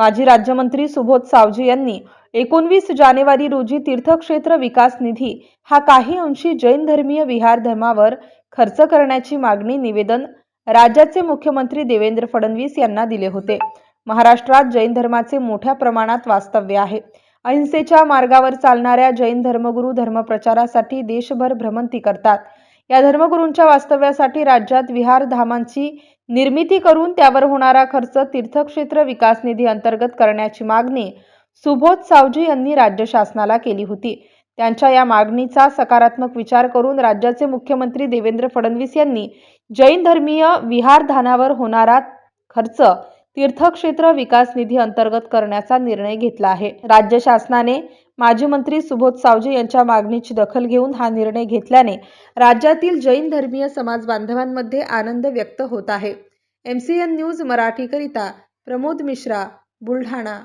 माजी राज्यमंत्री सुबोध सावजी यांनी एकोणवीस जानेवारी रोजी तीर्थक्षेत्र विकास निधी हा काही अंशी जैन धर्मीय विहार धर्मावर खर्च करण्याची मागणी निवेदन राज्याचे मुख्यमंत्री देवेंद्र फडणवीस यांना दिले होते. महाराष्ट्रात जैन धर्माचे मोठ्या प्रमाणात वास्तव्य आहे. अहिंसेच्या मार्गावर चालणाऱ्या जैन धर्मगुरू धर्मप्रचारासाठी देशभर भ्रमंती करतात. या धर्मगुरूंच्या वास्तव्यासाठी राज्यात विहार धामांची निर्मिती करून त्यावर होणारा खर्च तीर्थक्षेत्र विकास निधी अंतर्गत करण्याची मागणी सुबोध सावजी यांनी राज्य शासनाला केली होती. त्यांच्या या मागणीचा सकारात्मक विचार करून राज्याचे मुख्यमंत्री देवेंद्र फडणवीस यांनी जैन धर्मीय विहारधानावर होणारा खर्च तीर्थक्षेत्र विकास निधी अंतर्गत करण्याचा निर्णय घेतला आहे. राज्य शासनाने माजी मंत्री सुबोध सावजे यांच्या मागणीची दखल घेऊन हा निर्णय घेतल्याने राज्यातील जैन धर्मीय समाज बांधवांमध्ये आनंद व्यक्त होत आहे. एम सी एन न्यूज मराठीकरिता प्रमोद मिश्रा बुलढाणा.